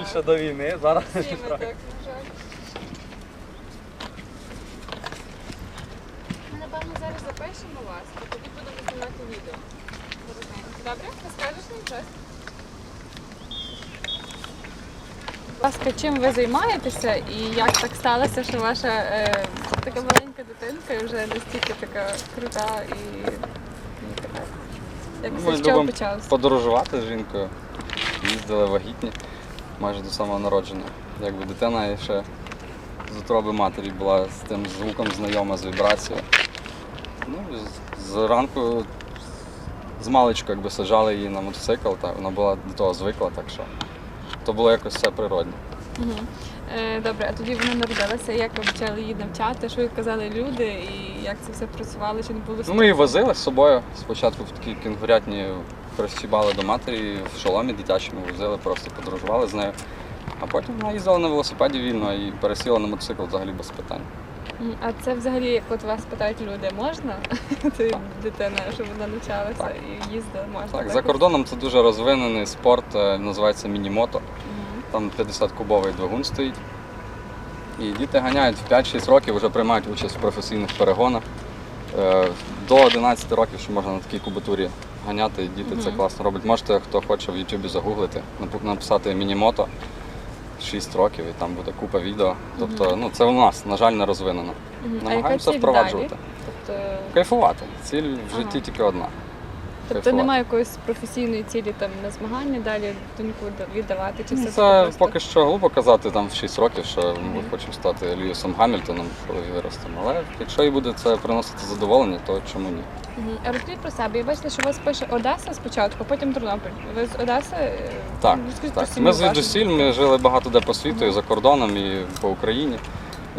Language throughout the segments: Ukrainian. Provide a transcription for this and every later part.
більше до війни. Зараз Всі ми так. Ми, напевно, зараз запишемо вас, а тоді будемо знімати відео. Добре? Розкажеш нам щось? Будь ласка, чим ви займаєтеся і як так сталося, що ваша е, така маленька дитинка і вже настільки така крута і, і така. Як Ми це з чого любимо почалося? подорожувати з жінкою. Їздили вагітні майже до самого народження. Якби дитина ще з утроби матері була з тим звуком знайома, з вібрацією. Ну, зранку з маличку якби саджали її на мотоцикл, та вона була до того звикла, так що то було якось все природне. Угу. Е, добре, а тоді вона народилася, як ви почали її навчати, що казали люди, і як це все працювало, чи не було Ну, ми її возили з собою. Спочатку в такі кінгурятні прищібали до матері, в шоломі дитячому возили, просто подорожували з нею. А потім вона їздила на велосипеді вільно і пересіла на мотоцикл взагалі без питань. А це взагалі, як от вас питають люди, можна? Ти дитина, щоб вона навчалася Так. і їздила, можна. Так, за кордоном це дуже розвинений спорт, е, називається мінімото. Мгм. Там 50-кубовий двигун стоїть. І діти ганяють в 5-6 років, вже приймають участь в професійних перегонах. До 11 років, що можна на такій кубатурі ганяти, діти це класно роблять. Можете, хто хоче в Ютубі загуглити, написати мінімото 6 років і там буде купа відео. Тобто, ну це у нас, на жаль, не розвинено. Намагаємося впроваджувати. Тобто, Кайфувати. Ціль в житті Ага. тільки одна. Тобто немає якоїсь професійної цілі там на змагання далі доньку віддавати, чи Ну, все Це просто? поки що глупо казати там в 6 років, що ми хочемо стати Льюісом Гамільтоном, коли виростемо. Але якщо і буде це приносити задоволення, то чому ні? Мгм. А розкажіть про себе. Я бачила, що у вас пише Одеса спочатку, потім Тернопіль. Ви з Одеси? Е, Так, розкажіть про так. сім'ю Ми вашу. звідусіль, ми жили багато де по світу, і за кордоном, і по Україні.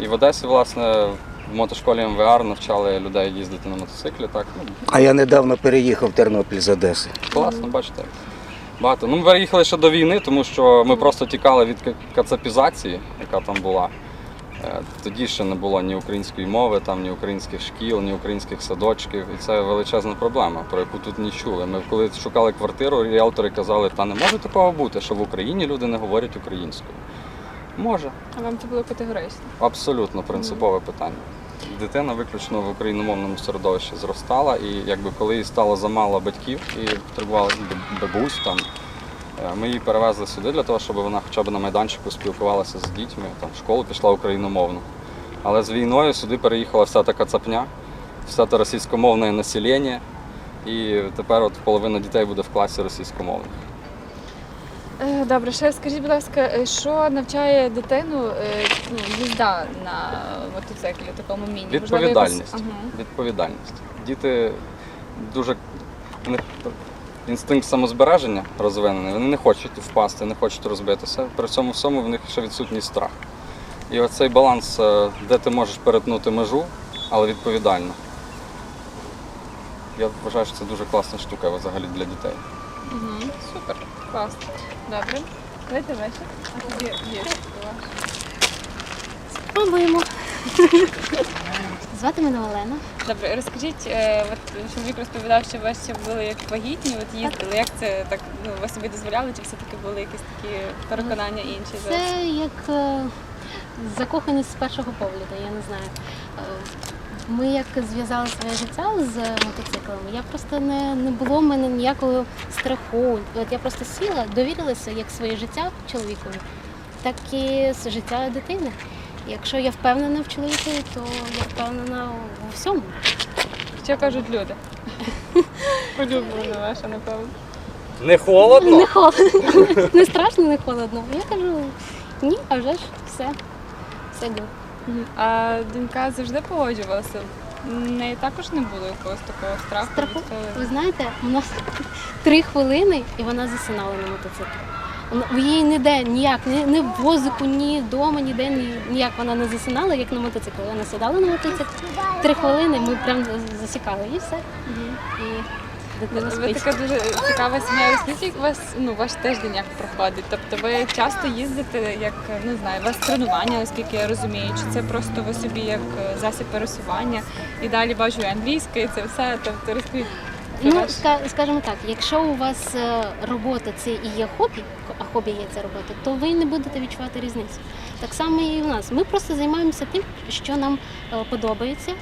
І в Одесі, власне, в мотошколі МВР навчали людей їздити на мотоциклі. Так, ну, А я недавно переїхав в Тернопіль з Одеси. класно, бачите. Багато. Ну, ми переїхали ще до війни, тому що ми просто тікали від кацапізації, яка там була. Е, Тоді ще не було ні української мови, там, ні українських шкіл, ні українських садочків. І це величезна проблема, про яку тут не чули. Ми коли шукали квартиру, ріелтори казали, та не може такого бути, що в Україні люди не говорять українською. Може, А вам це було категорично? абсолютно принципове питання. Дитина виключно в україномовному середовищі зростала, і якби коли їй стало замало батьків і потребувала бабусь там. е, Ми її перевезли сюди для того, щоб вона хоча б на майданчику спілкувалася з дітьми, там в школу пішла україномовно. Але з війною сюди переїхала вся така цапня, все те російськомовне населення, і тепер от половина дітей буде в класі російськомовних. Е, Добре, ще скажіть, будь ласка, е, що навчає дитину е, ну, їзда на мотоциклі, такому міні? Відповідальність. Ага. Відповідальність. Діти дуже інстинкт самозбереження розвинений, вони не хочуть впасти, не хочуть розбитися. При цьому всьому в них ще відсутній страх. І оцей баланс, де ти можеш перетнути межу, але відповідально. Я вважаю, що це дуже класна штука взагалі для дітей. Угу. Супер, клас. Добре. Давайте вечір. А тобі є. Спробуємо. Звати мене Олена. Добре, розкажіть, е, от чоловік розповідав, що вас ще були як вагітні, от їздили. Як це так ну, ви собі дозволяли, чи все-таки були якісь такі переконання інші? Це як е, закоханість з першого погляду, я не знаю. Е, Ми як зв'язали своє життя з мотоциклами, я просто не, не було в мене ніякого страху. От я просто сіла, довірилася як своє життя чоловікові, так і життя дитини. Якщо я впевнена в чоловікові, то я впевнена у всьому. Що кажуть люди? Улюблена ваша, напевно. Не холодно? Не холодно. Не страшно, не холодно. Я кажу, ні, а вже ж все. Все good. А донька завжди погоджувалася. В неї також не було якогось такого страху. Страху? Ви знаєте, у нас три хвилини і вона засинала на мотоциклі. Вона- В її ніде ніяк, ні, ні в возику, ні вдома, ніде ні, ніяк вона не засинала, як на мотоцикл. Вона сідала на мотоцикл. Три хвилини ми прям засікали і все. І Ви спить. така дуже цікава сім'я. Розкажіть, у вас ну ваш тиждень як проходить? Тобто ви часто їздите, як не знаю, у вас тренування, наскільки я розумію, чи це просто ви собі як е, засіб пересування? І далі бачу і англійська, і це все. Тобто розкажіть, Ну, скажімо так, якщо у вас е, робота це і є хобі, а хобі є ця робота, то ви не будете відчувати різницю. Так само і у нас. Ми просто займаємося тим, що нам е, подобається.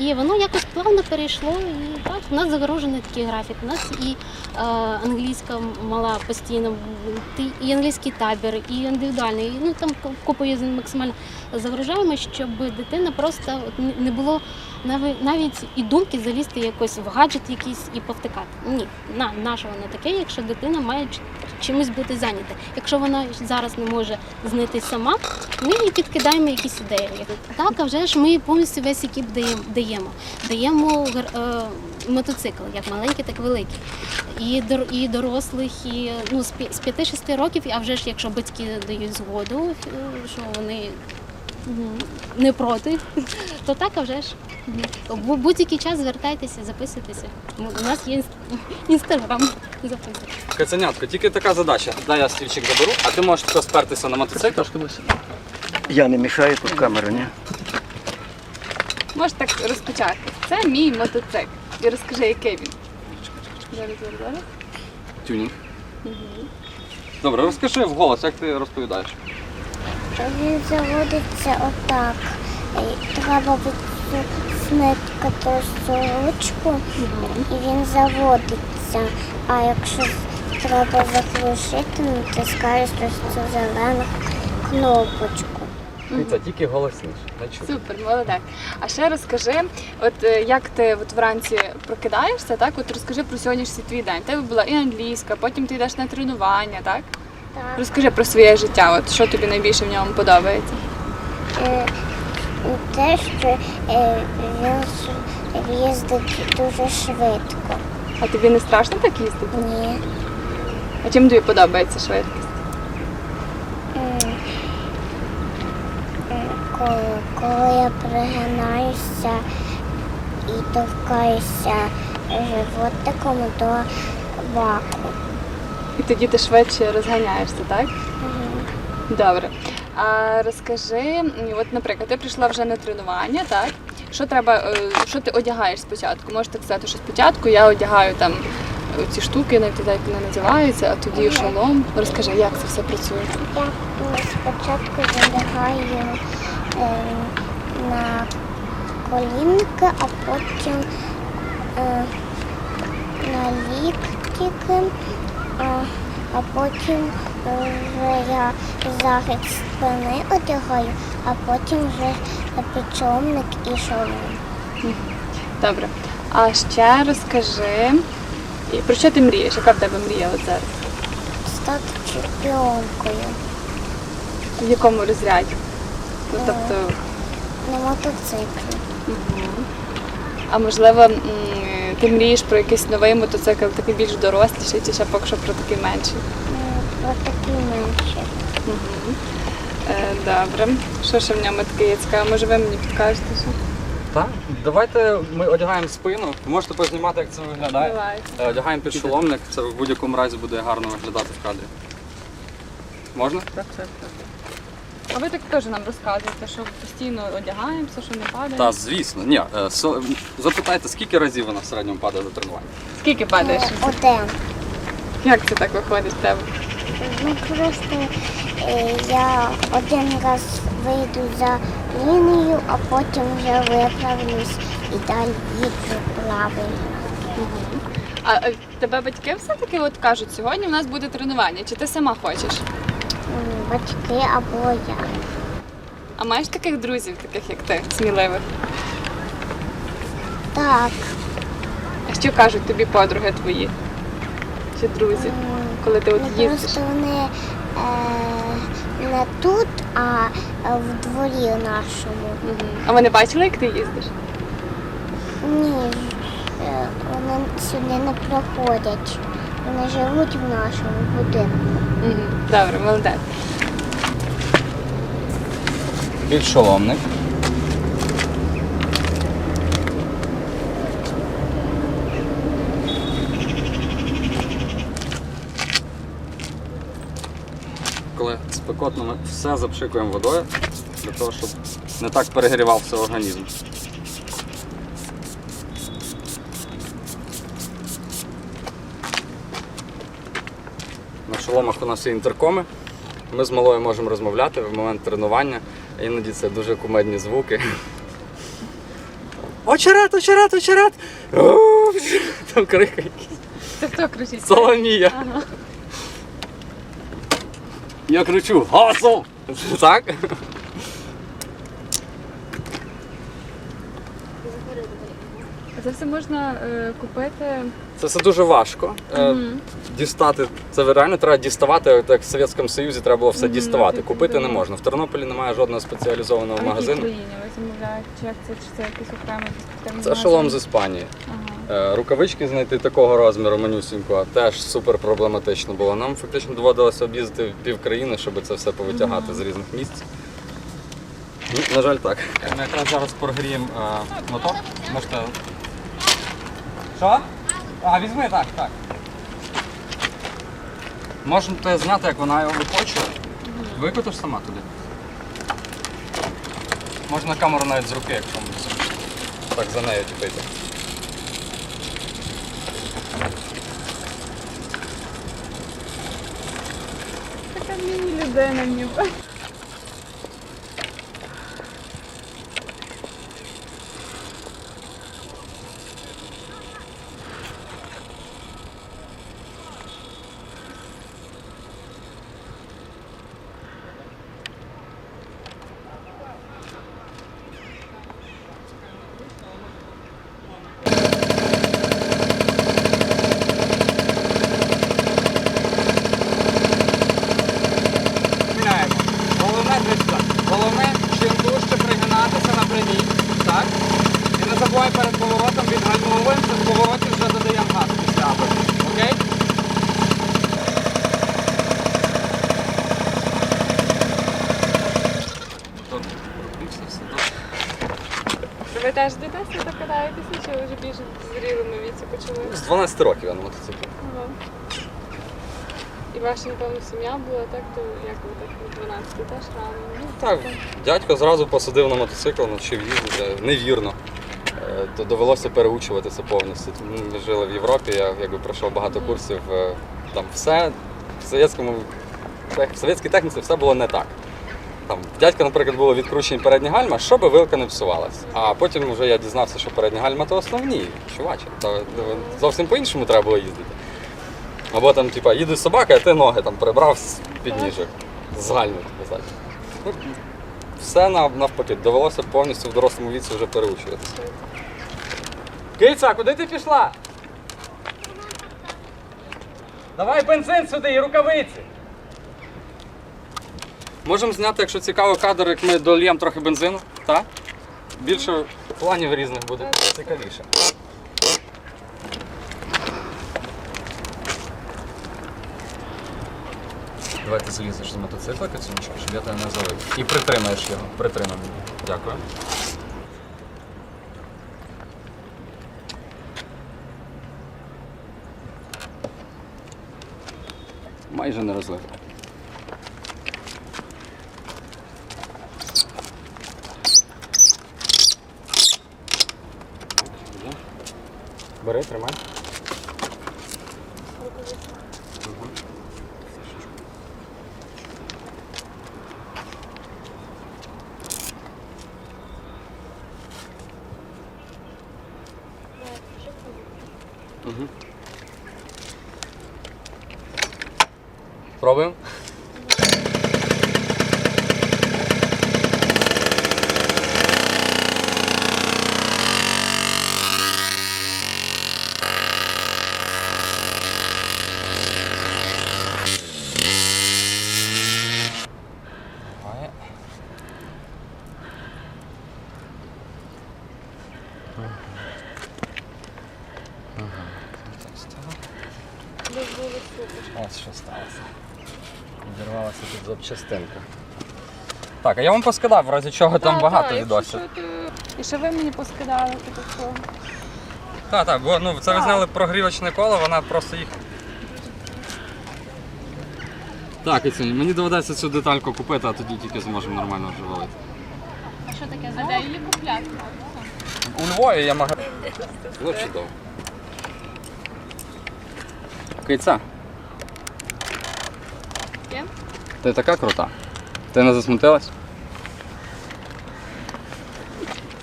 І воно якось плавно перейшло. І так, у нас загорожений такий графік. У нас і е, англійська мала постійно, і англійський табір, і індивідуальний. І, ну там купою максимально загружаємо, щоб дитина просто не було навіть, і думки залізти якось в гаджет якийсь і повтикати. Ні, на наше воно таке, якщо дитина має чимось бути зайнята. Якщо вона зараз не може знайти сама, ми їй підкидаємо якісь ідеї. Так, а вже ж ми повністю весь екіп даємо. Даємо, е, мотоцикл, як маленький, так і великий. І, і дорослих, і ну, з 5-6 років, а вже ж якщо батьки дають згоду, е, що вони не проти, то так, а вже ж. В будь-який час звертайтеся, записуйтеся. У нас є інстаграм. Записуйтесь. Кацанятко, тільки така задача. Дай я стільчик заберу, а ти можеш тако спертися на мотоцикл. Я не мішаю тут камеру, ні? Можеш так розпочати. Це мій мотоцикл. І розкажи, який він. Зараз, зараз, зараз. Тюнінг. Добре, розкажи вголос, як ти розповідаєш. Він заводиться отак. Треба відсмикати ручку, і він заводиться. А якщо треба заглушити, натискаєш ось цю зелену кнопочку. Це тільки голосніше. Чути. Супер, молодець. А ще розкажи, от е, як ти от вранці прокидаєшся, так? От розкажи про сьогоднішній твій день. У тебе була і англійська, потім ти йдеш на тренування, так? Так. Розкажи про своє життя, от що тобі найбільше в ньому подобається. Е, те, що е, він їздить дуже швидко. А тобі не страшно так їздити? Ні. А чим тобі подобається швидкість? Коли, коли я пригинаюся і торкаюся животиком до баку. Тоді ти швидше розганяєшся, так? Добре. А розкажи, от, наприклад, ти прийшла вже на тренування, так? Що треба, е, що ти одягаєш спочатку? Можеш так сказати, що спочатку я одягаю там ці штуки, навіть як вони називаються, а тоді шолом. Розкажи, як це все працює? Я спочатку залягаю е, на колінки, а потім е, на ліктики, а, а потім вже я захист спини одягаю, а потім вже підшовник і шолом. Добре. А ще розкажи, про що ти мрієш? Яка в тебе мрія от зараз? Стати чемпіонкою В якому розряді? Ну, тобто, на мотоциклі. А можливо, ти мрієш про якийсь новий мотоцикл, такий більш доросліший, чи ще поки що про такий менший? Про такі менші. Е, Добре. Що ще в ньому таке є цікаве? Може ви мені підкажете? Що? Так, давайте ми одягаємо спину. Ви можете познімати, як це виглядає. Давайте. Е, Одягаємо підшоломник, це в будь-якому разі буде гарно виглядати в кадрі. Можна? Так, так, так. А ви так теж нам розказуєте, що постійно одягаємося, що не падає. Та, звісно. Ні, е, со- запитайте, скільки разів вона в середньому падає за тренування? Скільки падаєш? Е, Один. Як це так виходить в тебе? Ну просто е, я один раз вийду за лінію, а потім вже виправлюсь і далі їду правильно. А е, тебе батьки все-таки от кажуть, сьогодні в нас буде тренування, чи ти сама хочеш? Батьки або я. А маєш таких друзів, таких як ти, сміливих? Так, А що кажуть тобі подруги твої? Чи друзі? Коли ти от не їздиш? просто вони е, не тут, а е, в дворі нашому. Мгм. А вони бачили, як ти їздиш? Ні, е, вони сюди не приходять. Вони живуть в нашому будинку. Мгм. Добре, молодець підшоломник. Коли спекотно ми все запшикуємо водою, для того, щоб не так перегрівався організм. На шоломах у нас є інтеркоми. Ми з малою можемо розмовляти в момент тренування. Іноді це дуже кумедні звуки. Очерет, очерет, очерет! Там крик якийсь. Це хто кричить? Соломія. Ага. Я кричу Гасов! Так? Це все можна е, купити. Це все дуже важко. Е, Дістати це реально треба діставати, от як в Совєтському Союзі треба було все Мгм, діставати. Купити не можна. В Тернополі немає жодного спеціалізованого А магазину. країні ви замовляєте? Чи як це, чи це якийсь окремий Це шолом з Іспанії. Ага. Е, Рукавички знайти такого розміру манюсінького теж супер проблематично було. Нам фактично доводилося об'їздити пів країни, щоб це все повитягати з різних місць. Ну, на жаль, так. Ми якраз зараз прогріємо е, мотор. Можете. Що? А, візьми так, так. Можете зняти, як вона його викочує. Викотиш сама туди. Можна камеру навіть з руки, якщо так за нею тіпити. Така міні-людина ніби. Ви теж з дитинства докатаєтеся, чи ви вже більш в зрілому віці почали? З 12 років я на мотоциклі. Ага. І ваша, напевно, сім'я була, так? То як ви так в 12 теж рано? Ну, Так, дядько зразу посадив на мотоцикл, навчив їздити невірно. Е, То довелося переучуватися повністю. Ми жили в Європі, я якби пройшов багато курсів. е, Там все в совєтському тех- в совєтській техніці все було не так. Там дядька, наприклад, було відкручені передні гальма, щоб вилка не псувалась. А потім вже я дізнався, що передні гальма то основні, чуваче. То зовсім по-іншому треба було їздити. Або там, типа, їде собака, а ти ноги там прибрав з підніжок. З гальми, так. Ну, Все навпаки, довелося повністю в дорослому віці вже переучуватися. Киця, куди ти пішла? Давай бензин сюди і рукавиці. Можемо зняти, якщо цікаво, кадр, як ми дольємо трохи бензину, так? Більше планів різних буде цікавіше. Давай ти залізеш з мотоцикла, Кацюнечка, щоб я тебе не залив. І притримаєш його. Притримай мене. Дякую. Майже не розлив. Бери, тримай. Угу. Пробуємо? Давай. Десь були супер. Ось що сталося. Відірвалася тут запчастинка. Так, а я вам поскидав, в разі чого там Та, багато відосів. І що ви мені поскидали, типу що? Так, так, бо ну, це ви зняли прогрівочне коло, вона просто їх. Так, і це, мені доведеться цю детальку купити, а тоді тільки зможемо нормально вже валити. А що таке А де її купляти? У Львові я магазин. Ну, чудово. Киця. Ти така крута. Ти не засмутилась?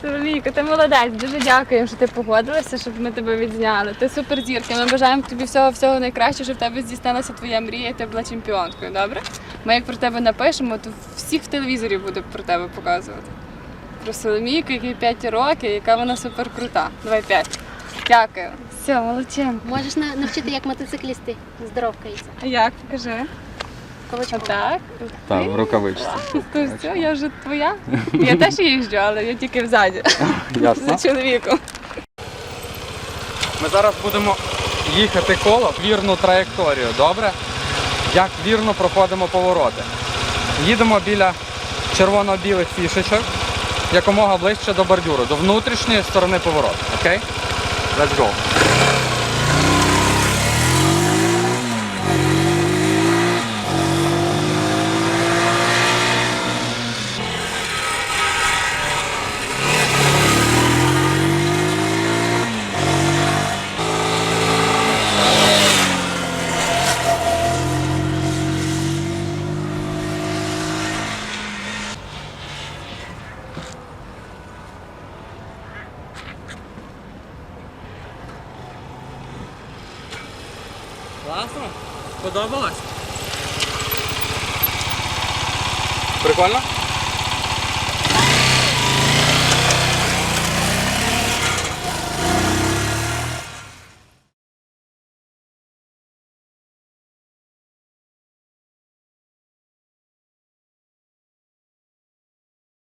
Соломійко, ти молодець. Дуже дякуємо, що ти погодилася, щоб ми тебе відзняли. Ти суперзірка. Ми бажаємо тобі всього всього найкращого, щоб в тебе здійснилася твоя мрія, і ти була чемпіонкою. Добре? Ми як про тебе напишемо, то всіх в телевізорі буде про тебе показувати. Про Соломійку, якій 5 років, яка вона суперкрута. Давай 5. Дякую. Все, молодчинка. Можеш навчити, як мотоциклісти здоровкаються. А як? Покажи. Отак. Так, в рукавичці. То все, я вже твоя. Я теж їжджу, але я тільки взаді. Ясно. За чоловіком. Ми зараз будемо їхати коло в вірну траєкторію, добре? Як вірно проходимо повороти. Їдемо біля червоно-білих фішечок, якомога ближче до бордюру, до внутрішньої сторони повороту. Окей? Let's go. Класно? Подобалось? Прикольно?